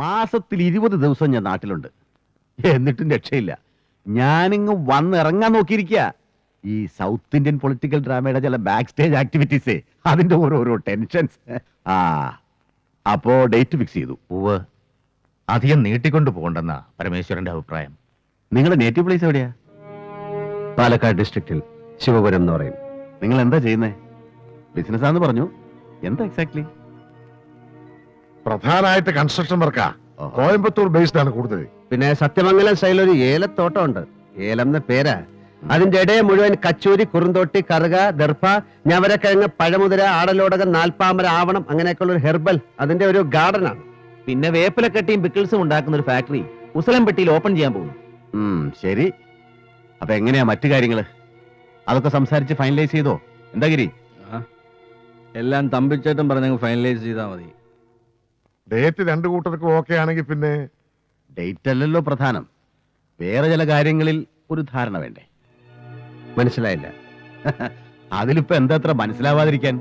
മാസത്തിൽ ഇരുപത് ദിവസം ഞാൻ നാട്ടിലുണ്ട്. എന്നിട്ടും രക്ഷയില്ല. ഞാനിങ്ങ് വന്നിറങ്ങാൻ നോക്കിയിരിക്കുക ഈ സൗത്ത് ഇന്ത്യൻ പൊളിറ്റിക്കൽ ഡ്രാമയുടെ ചില ബാക്ക് സ്റ്റേജ് ആക്ടിവിറ്റീസ് അതിന്റെ ഓരോരോ ടെൻഷൻസ് ആ അപ്പോ ഡേറ്റ് ഫിക്സ് ചെയ്തു. ഉവ് അധികം നീട്ടിക്കൊണ്ടു പോകണ്ടെന്ന പരമേശ്വരന്റെ അഭിപ്രായം. നിങ്ങളുടെ നേറ്റീവ് പ്ലേസ് എവിടെയാ? പാലക്കാട് ഡിസ്ട്രിക്റ്റിൽ ശിവപുരം എന്ന് പറയും. നിങ്ങൾ എന്താ ചെയ്യുന്നേ? ബിസിനസ് ആണെന്ന് പറഞ്ഞു. എന്താ എക്സാക്ട്ലി പ്രധാനമായിട്ട് കൺസ്ട്രക്ഷൻ വർക്കാ കോയമ്പത്തൂർ ബേസ്ഡ് ആണ് കൂടുതൽ പിന്നെ സത്യമംഗലം സ്റ്റൈലിൽ ഒരു ഏലത്തോട്ടം ഉണ്ട് ഏലം എന്ന പേരാ. അതിന്റെ ഇടയെ മുഴുവൻ കച്ചൂരി കുറുന്തോട്ടി കറുക ദർഭ ഞവരക്കിഴങ്ങ് പഴമുതിര ആടലോടകം നാൽപ്പാമര ആവണം അങ്ങനെയൊക്കെയുള്ള ഒരു ഹെർബൽ അതിന്റെ ഒരു ഗാർഡനാണ് പിന്നെ വേപ്പിലക്കട്ടിയും പിക്കിൾസും ഉണ്ടാക്കുന്ന ഒരു ഫാക്ടറി ഉസലംപെട്ടിയിൽ ഓപ്പൺ ചെയ്യാൻ പോകുന്നു. ശരി. അപ്പൊ എങ്ങനെയാ മറ്റു കാര്യങ്ങൾ? അതൊക്കെ സംസാരിച്ച് ഫൈനലൈസ് ചെയ്തോ? എന്താ ഗിരി? എല്ലാം തമ്പിച്ചേട്ടൻ പറഞ്ഞു ഫൈനലൈസ് ചെയ്താൽ മതി. ഡേറ്റ് രണ്ടു കൂട്ടർക്കും ഓക്കെ ആണെങ്കിൽ പിന്നെ ഡേറ്റ് അല്ലല്ലോ പ്രധാനം. വേറെ ചില കാര്യങ്ങളിൽ ഒരു ധാരണ വേണ്ടേ? മനസ്സിലായില്ല. അതിലിപ്പോ എന്താ അത്ര മനസ്സിലാവാതിരിക്കാൻ?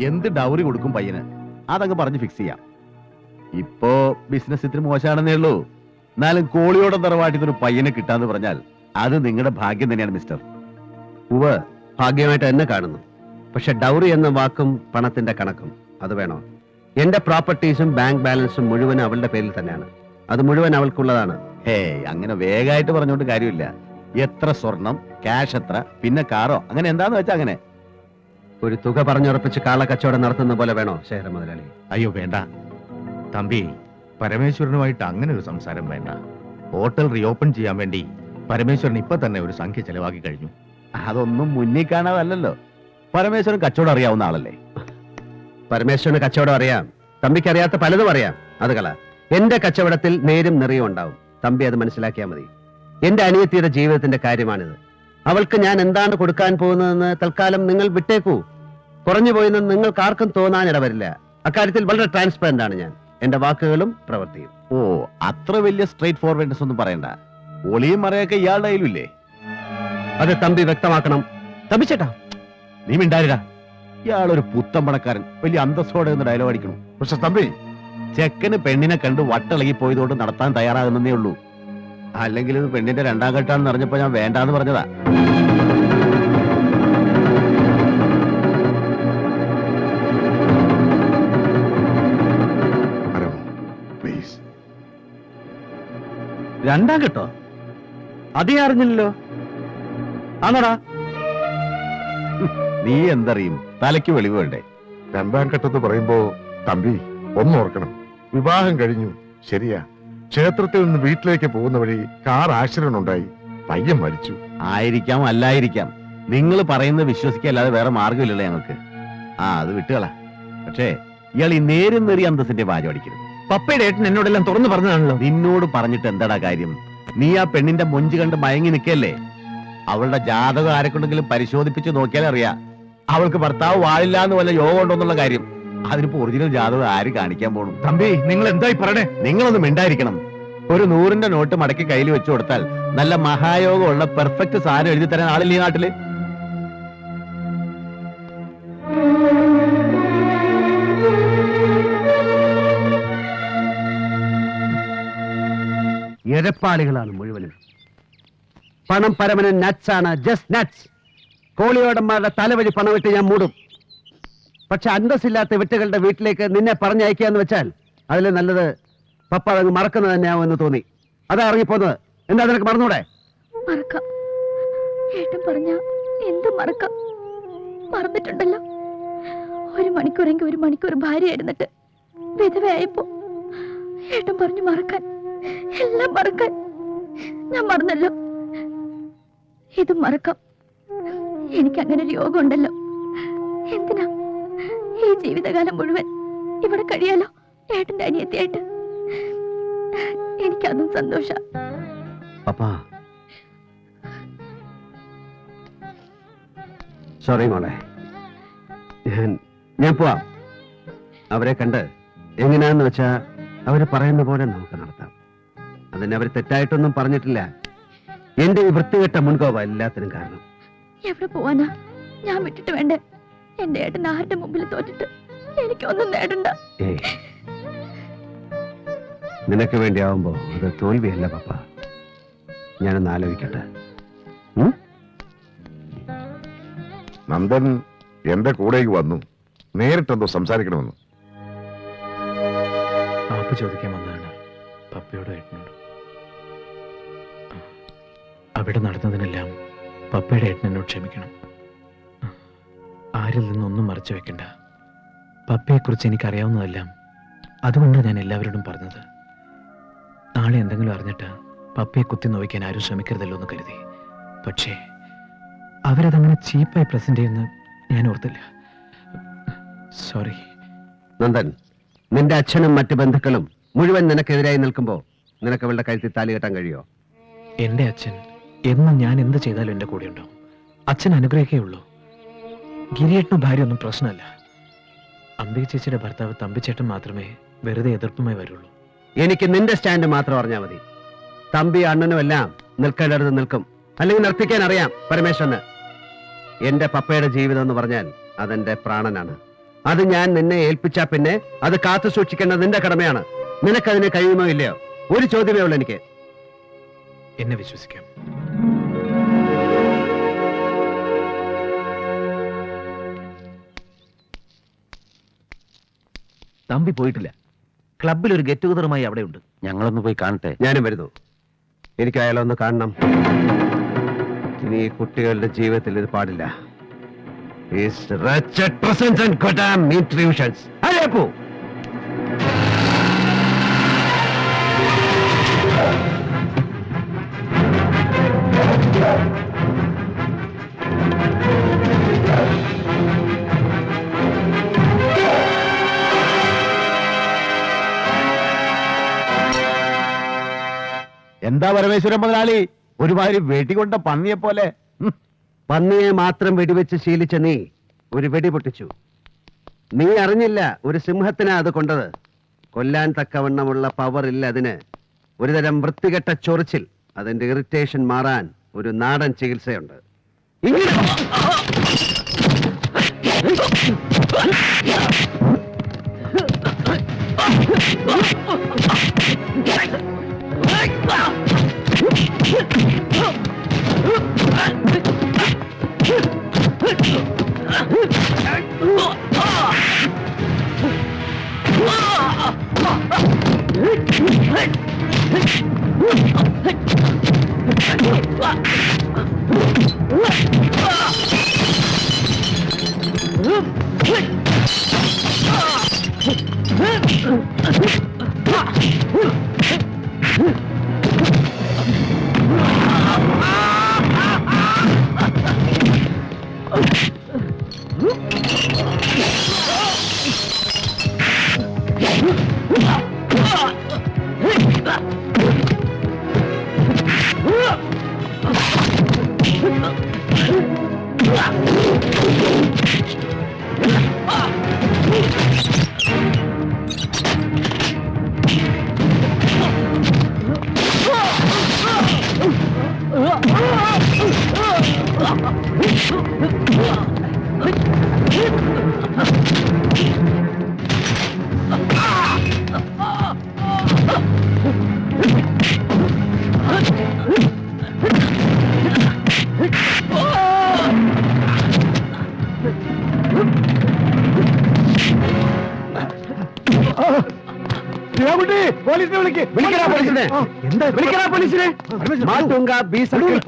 എന്ത് ഡൗറി കൊടുക്കും പയ്യന്? അതങ്ങ് പറഞ്ഞ് ഫിക്സ് ചെയ്യാം. ഇപ്പോ ബിസിനസ് ഇത്തിരി മോശമാണെന്നേ ഉള്ളൂ. എന്നാലും കോളിയോടെ തറവാട്ടിൽ ഒരു പയ്യനെ കിട്ടാന്ന് പറഞ്ഞാൽ അത് നിങ്ങളുടെ ഭാഗ്യം തന്നെയാണ് മിസ്റ്റർ ഉവ് ഭാഗ്യമായിട്ട് എന്നെ കാണുന്നു. പക്ഷെ ഡൗറി എന്ന വാക്കും പണത്തിന്റെ കണക്കും. അത് വേണോ? എന്റെ പ്രോപ്പർട്ടീസും ബാങ്ക് ബാലൻസും മുഴുവൻ അവളുടെ പേരിൽ തന്നെയാണ്. അത് മുഴുവൻ അവൾക്കുള്ളതാണ്. ഹേ അങ്ങനെ വേഗമായിട്ട് പറഞ്ഞോണ്ട് കാര്യമില്ല. എത്ര സ്വർണം ക്യാഷ് എത്ര പിന്നെ കാറോ അങ്ങനെ എന്താന്ന് വെച്ചാ അങ്ങനെ. ഒരു തുക പറഞ്ഞുറപ്പിച്ച് കാളക്കച്ചവടം നടത്തുന്ന പോലെ വേണോ ശേഖര മുതലാളി? അയ്യോ വേണ്ട. തമ്പി പരമേശ്വരനുമായിട്ട് അങ്ങനെ ഒരു സംസാരം വേണ്ട. ഹോട്ടൽ റീഓപ്പൺ ചെയ്യാൻ വേണ്ടി പരമേശ്വരൻ ഇപ്പൊ തന്നെ ഒരു സംഖ്യ ചെലവാക്കി കഴിഞ്ഞു. അതൊന്നും മുന്നിൽ കാണാതല്ലോ പരമേശ്വരൻ കച്ചവടം അറിയാവുന്ന ആളല്ലേ? പരമേശ്വരന് കച്ചവടം അറിയാം. തമ്പിക്ക് അറിയാത്ത പലതും അറിയാം. അത് കള. എന്റെ കച്ചവടത്തിൽ നേരും നിറയും ഉണ്ടാവും. തമ്പി അത് മനസ്സിലാക്കിയാൽ മതി. എന്റെ അനിയത്തിയുടെ ജീവിതത്തിന്റെ കാര്യമാണിത്. അവൾക്ക് ഞാൻ എന്താണ് കൊടുക്കാൻ പോകുന്നതെന്ന് തൽക്കാലം നിങ്ങൾ വിട്ടേക്കൂ. കുറഞ്ഞു പോയെന്ന് നിങ്ങൾക്ക് ആർക്കും തോന്നാൻ ഇടവരില്ല. അക്കാര്യത്തിൽ വളരെ ട്രാൻസ്പെറന്റ് ആണ് ഞാൻ. എന്റെ വാക്കുകളും പ്രവർത്തിയും ഓ അത്ര വലിയ സ്ട്രേറ്റ് ഫോർവേഡ്നെസ് ഒന്നും പറയണ്ട. ഒളിയും മറയൊക്കെ ഇയാളുടെ കയ്യിലില്ലേ? അത് തമ്പി വ്യക്തമാക്കണം. തമ്പിച്ചേട്ടാ നീ മിണ്ടാരിടാ ഇയാളൊരു പുത്തമ്പണക്കാരൻ. വലിയ അന്തസ്സോടെ ഒന്ന് ഡയലോഗ് അടിക്കണം. പക്ഷെ തമ്പി ചെക്കന് പെണ്ണിനെ കണ്ട് വട്ടിളകി പോയതുകൊണ്ട് നടത്താൻ തയ്യാറാകുന്നേ ഉള്ളൂ. അല്ലെങ്കിൽ ഇത് പെണ്ണിന്റെ രണ്ടാം ഘട്ടാണെന്ന് അറിഞ്ഞപ്പോ ഞാൻ വേണ്ടാന്ന് പറഞ്ഞതാ. പ്ലീസ് രണ്ടാം ഘട്ടോ? അതേ അറിഞ്ഞില്ലല്ലോ. ആണോടാ നീ എന്തറിയും? തലയ്ക്ക് വെളിവ് വേണ്ടേ? രണ്ടാം ഘട്ടത്ത് പറയുമ്പോ തമ്പി ഒന്നോർക്കണം വിവാഹം കഴിഞ്ഞു. ശരിയാ. ക്ഷേത്രത്തിൽ നിന്ന് വീട്ടിലേക്ക് പോകുന്ന വഴി കാർ ആക്സിഡന്റ് ഉണ്ടായി. പയ്യൻ മരിച്ചു. ആയിരിക്കാം അല്ലായിരിക്കാം. നിങ്ങൾ പറയുന്നത് വിശ്വസിക്കല്ലാതെ വേറെ മാർഗമില്ലല്ലോ ഞങ്ങൾക്ക്. ആ അത് വിട്ടുകള. പക്ഷേ ഇയാൾ ഈ നേരും നേറി അന്തസ്സിന്റെ വാചം അടിക്കരുത് പപ്പയുടെ ഏട്ടൻ എന്നോടെല്ലാം തുറന്നു പറഞ്ഞതാണല്ലോ. നിന്നോട് പറഞ്ഞിട്ട് എന്താടാ കാര്യം? നീ ആ പെണ്ണിന്റെ മൊഞ്ച് കണ്ട് മയങ്ങി നിൽക്കല്ലേ? അവളുടെ ജാതകം ആരെക്കൊണ്ടെങ്കിലും പരിശോധിപ്പിച്ച് നോക്കിയാൽ അറിയാം അവൾക്ക് ഭർത്താവ് വാഴില്ല എന്ന് വല്ല യോഗം ഉണ്ടോ എന്നുള്ള കാര്യം. അതിനിപ്പോ ഒറിജിനൽ ജാതകം ആര് കാണിക്കാൻ പോണു? തമ്പി നിങ്ങൾ എന്തായി പറയണേ? നിങ്ങളൊന്നും മിണ്ടായിരിക്കണം. ഒരു നൂറിന്റെ നോട്ട് മടക്കി കയ്യിൽ വെച്ചു കൊടുത്താൽ നല്ല മഹായോഗമുള്ള പെർഫെക്റ്റ് സാധനം എഴുതി തരാൻ ആളില്ല ഈ നാട്ടിൽ? എരപ്പാളികളാണ് മുഴുവനും. പണം പരമനൻ നട്സ് ആണ് ജസ്റ്റ് നട്സ് കോളിയോടന്മാരുടെ തലവഴി പണമിട്ട് ഞാൻ മൂടും. പക്ഷെ അന്തസ്സില്ലാത്ത വിട്ടുകളുടെ വീട്ടിലേക്ക് നിന്നെ പറഞ്ഞയക്കാന്ന് വെച്ചാൽ അതിൽ നല്ലത് പപ്പ അതങ്ങ് മറക്കുന്നത് തന്നെയാവും എന്ന് തോന്നി. അതാ ഇറങ്ങിപ്പോന്നത്. എന്താ നിനക്ക് മറന്നൂടെ? മറക്കാം. ഏട്ടൻ മറക്കാം? മറന്നിട്ടുണ്ടല്ലോ. ഒരു മണിക്കൂറെങ്കിൽ ഒരു മണിക്കൂർ ഭാര്യയായിരുന്നിട്ട് വിധവയായപ്പോ ഏട്ടൻ പറഞ്ഞു മറക്കാൻ എല്ലാം മറക്കാൻ. ഞാൻ മറന്നല്ലോ. ഇത് മറക്കാം. എനിക്ക് അങ്ങനെ ഒരു യോഗം ഉണ്ടല്ലോ എന്തിനാ? ഈ ജീവിതകാലം മുഴുവൻ ഇവിടെ കഴിയാലോ? ഏട്ടന്റെ അനിയത്തിയായിട്ട്. എനിക്കതും സന്തോഷ. അപ്പാ. സോറി മോളെ. ഞാൻ ഞാൻ പോവാം. അവരെ കണ്ട് എങ്ങനെയാന്ന് വെച്ചാ അവർ പറയുന്ന പോലെ നമുക്ക് നടത്താം. അതിന് അവർ തെറ്റായിട്ടൊന്നും പറഞ്ഞിട്ടില്ല. എന്റെ ഈ വൃത്തികെട്ട മുൻകോപ എല്ലാത്തിനും കാരണം. എവിടെ പോവാനാ? ഞാൻ വിട്ടിട്ട് വേണ്ടേ? എന്റെ ഏട്ടൻ ആരുടെ മുമ്പിൽ തോറ്റിട്ട് എനിക്കൊന്നും നേടണ്ട. നിനക്ക് വേണ്ടി ആവുമ്പോ അത് തോൽവിയല്ല പപ്പ. ഞാനൊന്ന് ആലോചിക്കട്ടെ? നന്ദൻ എന്റെ കൂടേക്ക് വന്നു. നേരിട്ടെന്തോ സംസാരിക്കണമെന്ന്. പാപ്പ ചോദിക്കാൻ വന്നതാണ്. പപ്പയോട് ഏട്ടനോടും. അവിടെ നടന്നതിനെല്ലാം പപ്പയുടെ ഏട്ടനോട് ക്ഷമിക്കണം. ആരിൽ നിന്നൊന്നും മറച്ചു വെക്കണ്ട. പപ്പയെക്കുറിച്ച് എനിക്കറിയാവുന്നതെല്ലാം അതുകൊണ്ടാണ് ഞാൻ എല്ലാവരോടും പറഞ്ഞത്. നാളെ എന്തെങ്കിലും അറിഞ്ഞിട്ട് പപ്പയെ കുത്തി നോവിക്കാൻ ആരും ശ്രമിക്കരുതല്ലോ എന്ന് കരുതി. പക്ഷേ അവരതങ്ങനെ ചീപ്പായി പ്രസന്റ് ചെയ്യുന്ന ഞാൻ ഓർത്തില്ല. സോറി നന്ദൻ നിന്റെ അച്ഛനും മറ്റ് ബന്ധുക്കളും മുഴുവൻ നിനക്കെതിരായി നിൽക്കുമ്പോൾ നിനക്ക് അവളുടെ കഴുത്തിൽ താലി കെട്ടാൻ കഴിയോ? എന്റെ അച്ഛൻ എന്നും ഞാൻ എന്ത് ചെയ്താലും എന്റെ കൂടെ ഉണ്ടാവും അച്ഛൻ അനുഗ്രഹിക്കേ ഉള്ളൂ. ഗിരിയേട്ടനും ഭാര്യ ഒന്നും പ്രശ്നമല്ല. അമ്പിക ചേച്ചിയുടെ ഭർത്താവ് തമ്പിച്ചേട്ടൻ മാത്രമേ വെറുതെ എതിർപ്പുമായി വരുള്ളൂ. എനിക്ക് നിന്റെ സ്റ്റാൻഡ് മാത്രം അറിഞ്ഞാൽ മതി. തമ്പി അണ്ണനും എല്ലാം നിൽക്കേണ്ടടുത്ത് നിൽക്കും. അല്ലെങ്കിൽ നിർത്തിക്കാൻ അറിയാം പരമേശ്വരന്. എന്റെ പപ്പയുടെ ജീവിതം എന്ന് പറഞ്ഞാൽ അതെന്റെ പ്രാണനാണ്. അത് ഞാൻ നിന്നെ ഏൽപ്പിച്ചാ പിന്നെ അത് കാത്തു സൂക്ഷിക്കേണ്ടത് നിന്റെ കടമയാണ്. നിനക്കതിന് കഴിയുമോ ഇല്ലയോ? ഒരു ചോദ്യമേ ഉള്ളൂ എനിക്ക്. എന്നെ വിശ്വസിക്കാം. തമ്പി പോയിട്ടില്ല. ക്ലബിൽ ഒരു ഗെറ്റ് ടുഗതറുമായി അവിടെ ഉണ്ട് ഞങ്ങളൊന്ന് പോയി കാണട്ടെ. ഞാനും വരുന്നു. എനിക്ക് അയാളൊന്ന് കാണണം. ഇനി ഈ കുട്ടികളുടെ ജീവിതത്തിൽ ഇത് പാടില്ല. His wretched presence and goddamn intrusions. ഹരിയെ പോ. എന്താ പരമേശ്വരൻ മുതലാളി? ഒരുമാതിരി വെടികൊണ്ട പന്നിയെ പോലെ പന്നിയെ മാത്രം വെടിവെച്ച് ശീലിച്ച നീ ഒരു വെടി പൊട്ടിച്ചു. നീ അറിഞ്ഞില്ല ഒരു സിംഹത്തിനാ അത് കൊണ്ടത്. കൊല്ലാൻ തക്കവണ്ണമുള്ള പവർ ഇല്ല അതിന്. ഒരുതരം വൃത്തികെട്ട ചൊറിച്ചിൽ അതിന്റെ ഇറിറ്റേഷൻ മാറാൻ ഒരു നാടൻ ചികിത്സയുണ്ട്. ഇങ്ങനെ വിളിക്കടാ Huh?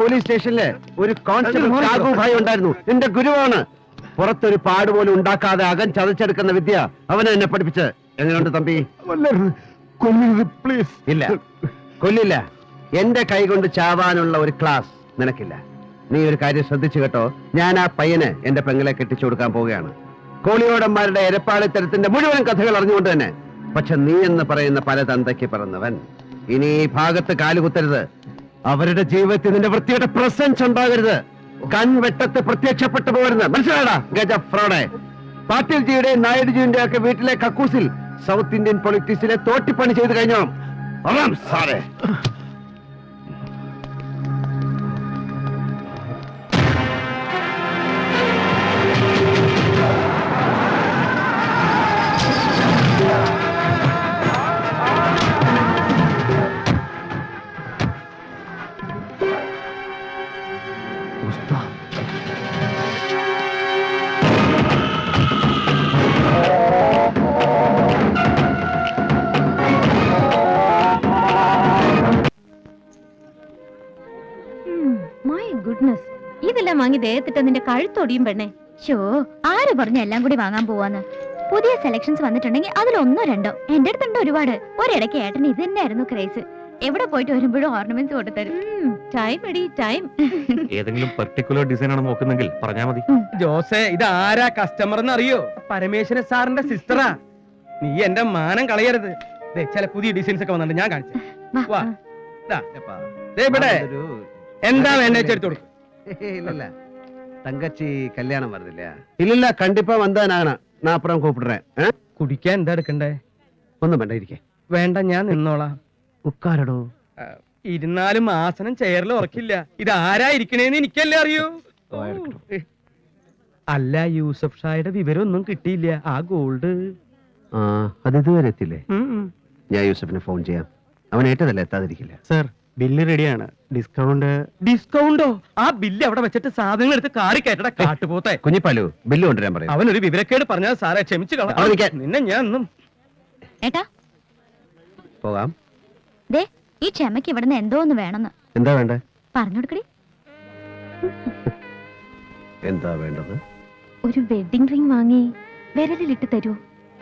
പോലീസ് സ്റ്റേഷനിൽ ഒരു കോൺസ്റ്റബിൾ ഭായ് ഉണ്ടായിരുന്നു. എന്റെ ഗുരുവാണ്. പുറത്തൊരു പാട് പോലും ഉണ്ടാക്കാതെ അകം ചതച്ചെടുക്കുന്ന വിദ്യ അവനെ എന്നെ പഠിപ്പിച്ച് എങ്ങനെയുണ്ട് തമ്പി? പ്ലീസ് ഇല്ല. കൊല്ലില്ല. എന്റെ കൈകൊണ്ട് ചാവാനുള്ള ഒരു ക്ലാസ് നിനക്കില്ല. നീ ഒരു കാര്യം ശ്രദ്ധിച്ചു കേട്ടോ. ഞാൻ ആ പയ്യനെ എന്റെ പെങ്ങളെ കെട്ടിച്ചു കൊടുക്കാൻ പോവുകയാണ്. കോളിയോടന്മാരുടെ എരപ്പാളിത്തരത്തിന്റെ മുഴുവൻ കഥകൾ അറിഞ്ഞുകൊണ്ട് തന്നെ പക്ഷെ നീ എന്ന് പറയുന്ന പല തന്തയ്ക്ക് പറന്നവൻ. ഇനി ഈ ഭാഗത്ത് കാലുകുത്തരുത് അവരുടെ ജീവിതത്തിൽ നിന്റെ വൃത്തിയുടെ പ്രസൻസ് ഉണ്ടാകരുത്. കൺവെട്ടത്ത് പ്രത്യക്ഷപ്പെട്ടു പോകരുത്. മനസ്സിലാടാ ഗജ ഫ്രോഡെ പാട്ടീൽ ജിയുടെയും നായിഡുജിയുടെ ഒക്കെ വീട്ടിലെ കക്കൂസിൽ സൗത്ത് ഇന്ത്യൻ പൊളിറ്റിക്സിലെ തോട്ടിപ്പണി ചെയ്ത് കഴിഞ്ഞോ ഉസ്താ. ഗുഡ്നസ് ഇതെല്ലാം വാങ്ങി ദേഹത്തിട്ട് നിന്റെ കഴുത്തൊടിയും പെണ്ണേ. ഷോ ആര് പറഞ്ഞ എല്ലാം കൂടി വാങ്ങാൻ പോവാന്ന്? പുതിയ സെലക്ഷൻസ് വന്നിട്ടുണ്ടെങ്കിൽ അതിൽ ഒന്നോ രണ്ടോ. എന്റെ അടുത്തുണ്ട് ഒരുപാട്. ഒരിടയ്ക്ക് ഏട്ടന് ഇത് തന്നെയായിരുന്നു ക്രേസ് എവിടെ പോയിട്ട് വരുമ്പോഴും ഓർണമെന്റ്സ് കൊണ്ടുതരും ടൈം എടി ടൈം ഏതെങ്കിലും പെർട്ടിക്കുലർ ഡിസൈൻ ആണ് നോക്കുന്നെങ്കിൽ പറഞ്ഞാൽ മതി ജോസേ ഇത് ആരാ കസ്റ്റമർ എന്ന് അറിയോ പരമേശ്വര സാറിന്റെ സിസ്റ്ററാ നീ എന്റെ മാനം കളയരുത് ദേ, ചില പുതിയ ഡിസൈൻസ് ഒക്കെ വന്നിട്ടുണ്ട് ഞാൻ കാണിച്ചു വാ, വാ. ആ. ദേ ഇവിടെ എന്താ വേണ്ട എടുത്തു കൊടുക്കും இல்ல தங்கச்சி கல்யாணம் வருது இல்லையா இல்ல இல்ல கண்டிப்பா வந்தா நான் நான் அப்புறம் கூப்பிடுறேன் ஆ? കുടിക്കാൻ എന്താ എടുക്കണ്ടേ ഒന്നും വേണ്ട ഇരിക്കേ വേണ്ട ഞാൻ നിന്നോളാം ഉക്കാരടോ ഇരുന്നാലും ആസനം ചെയറിൽ ഉറക്കില്ല. ഇത് ആരാ ഇരിക്കണേന്ന് എനിക്കല്ലേ അറിയൂ. അല്ല യൂസഫ് ഷായുടെ വിവരമൊന്നും കിട്ടിയില്ല. ആ ഗോൾഡ്. ആ അത് ഇതുവരെ എത്തില്ലേ ഞാൻ യൂസഫിനെ ഫോൺ ചെയ്യാം. അവൻ ഏറ്റതല്ല എത്താതിരിക്കില്ല. സർ ബില്ല് റെഡിയാണ്. ഡിസ്കൗണ്ട്. ഡിസ്കൗണ്ടോ? ആ ബില്ല് അവിടെ വെച്ചിട്ട് സാധനങ്ങൾ എടുത്ത് കാറി കയറ്റട കാട്ടുപോത്തെ. കുഞ്ഞിപ്പാലു ബില്ല് കൊണ്ടുവരാൻ പറയും. അവനൊരു വിവരക്കേട് പറഞ്ഞാൽ സാറേ ക്ഷമിച്ചു കളിക്കാൻ കളാം. നിന്നെ ഞാൻ ഒന്നും ഏട്ടാ? പോകാം. ദേ ഈ ക്ഷമയ്ക്ക് ഇവിടുന്ന് എന്തോ ഒന്ന് വേണമെന്ന്. എന്താ വേണ്ടേ? പറഞ്ഞു കൊടുക്കടി. എന്താ വേണ്ടത്? ഒരു വെഡിങ് റിംഗ് വാങ്ങി വിരലിലിട്ട് തരൂ.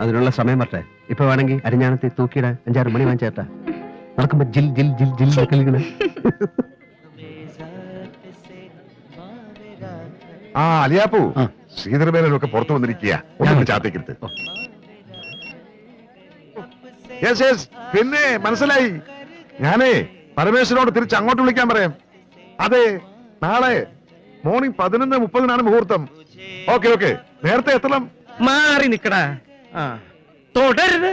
അതിനുള്ള സമയം വരട്ടെ. ഇപ്പൊ വേണമെങ്കിൽ അരിഞ്ഞാണത്തി തൂക്കിയിടാൻ അഞ്ചാറ് മണി വാങ്ങിച്ചേട്ടാ നടക്കുമ്പോ ജിൽ ജിൽ ജിൽ ജിൽ കളിക്കണേ. ആ അലിയാപ്പു. ശ്രീധരമേനൊക്കെ പുറത്തു വന്നിരിക്കുക ഞാൻ ചാത്തേക്കരുത് യെസ് യെസ് പിന്നെ മനസ്സിലായി. ഞാനേ പരമേശ്വരനോട് തിരിച്ച് അങ്ങോട്ട് വിളിക്കാൻ പറയാം. അതെ നാളെ മോർണിംഗ് പതിനൊന്ന് മുപ്പതിനാണ് മുഹൂർത്തം. ഓക്കെ ഓക്കെ നേരത്തെ എത്തണം. മാറി നിക്കടാ. തുടരുത്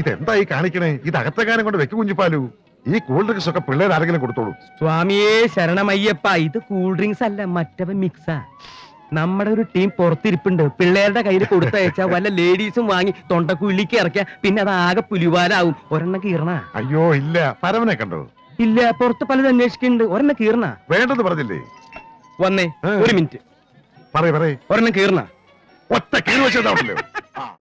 ഇതെന്താ ഈ കാണിക്കണേ? ഇത് അകത്തെങ്ങാനും കൊണ്ട് വെക്കു കുഞ്ഞിപ്പാലു. ഈ കൂൾ ഡ്രിങ്ക്സ് ഒക്കെ പിള്ളേർ ആരെങ്കിലും കൊടുത്തോളൂ. സ്വാമിയേ ശരണമയ്യപ്പ ഇത് കൂൾ ഡ്രിങ്ക്സ് അല്ല മറ്റവ മിക്സാ നമ്മുടെ ഒരു ടീം പുറത്തിരിപ്പുണ്ട്. പിള്ളേരുടെ കയ്യിൽ കൊടുത്തയച്ചാ വല്ല ലേഡീസും വാങ്ങി തൊണ്ടക്കുള്ളിക്ക് ഇറക്കിയ പിന്നെ അത് ആകെ പുലിവാലാവും. ഒരെണ്ണം കീറണ? അയ്യോ ഇല്ല. പരവനെ കണ്ടോ? ഇല്ല പുറത്ത് പലത് അന്വേഷിക്കുന്നുണ്ട്. ഒരെണ്ണം കീറണ? വേണ്ടത് പറഞ്ഞില്ലേ? വന്നേ ഒരു മിനിറ്റ്. പറയ പറയ്. ഒരെണ്ണം കീറണ? ഒറ്റ കീറി വെച്ചതാണല്ലോ